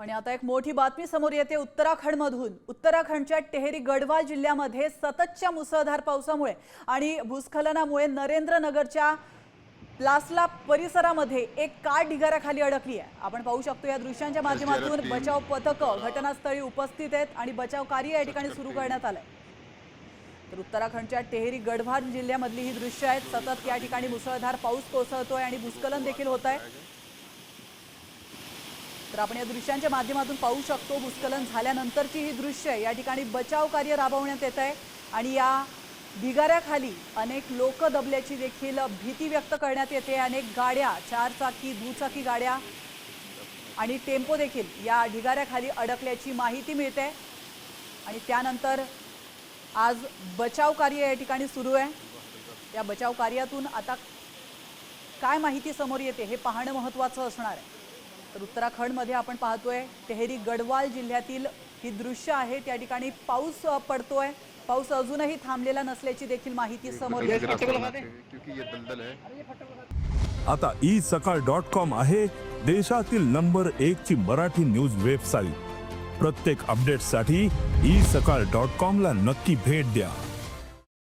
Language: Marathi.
आणि आता एक मोठी बातमी समोर येते उत्तराखंडमधून. उत्तराखंडच्या टेहरी गढवाल जिल्ह्यामध्ये सततच्या मुसळधार पावसामुळे आणि भूस्खलनामुळे नरेंद्रनगरच्या लासला परिसरामध्ये एक कार ढिगाऱ्याखाली अडकली आहे. आपण पाहू शकतो या दृश्यांच्या माध्यमातून बचाव पथकं घटनास्थळी उपस्थित आहेत आणि बचाव कार्य या ठिकाणी सुरू करण्यात आलंय. तर उत्तराखंडच्या टेहरी गढवाल जिल्ह्यामधली ही दृश्य आहेत. सतत या ठिकाणी मुसळधार पाऊस कोसळतोय आणि भूस्खलन देखील होत आहे. तर आपण या दृश्यांच्या माध्यमातून पाहू शकतो भूस्खलन झाल्यानंतरची ही दृश्य आहे. या ठिकाणी बचाव कार्य राबवण्यात येत आहे आणि या ढिगाऱ्याखाली अनेक लोक दबल्याची देखील भीती व्यक्त करण्यात येते. अनेक गाड्या चारचाकी दुचाकी गाड्या आणि टेम्पो देखील या ढिगाऱ्याखाली अडकल्याची माहिती मिळते. आणि त्यानंतर आज बचाव कार्य या ठिकाणी सुरू आहे. या बचाव कार्यातून आता काय माहिती समोर येते हे पाहणं महत्त्वाचं असणार आहे. तर उत्तराखंडमध्ये आपण पाहतोय तेहरी गढवाल जिल्ह्यातील ही दृश्य आहे. त्या ठिकाणी पाऊस पडतोय. पाऊस अजूनही थांबलेला नसल्याची देखील माहिती समोर आता ई सकाळ डॉट कॉम आहे देशातील नंबर एक ची मराठी न्यूज वेबसाईट प्रत्येक अपडेटसाठी ई सकाळ डॉट कॉम ला नक्की भेट द्या.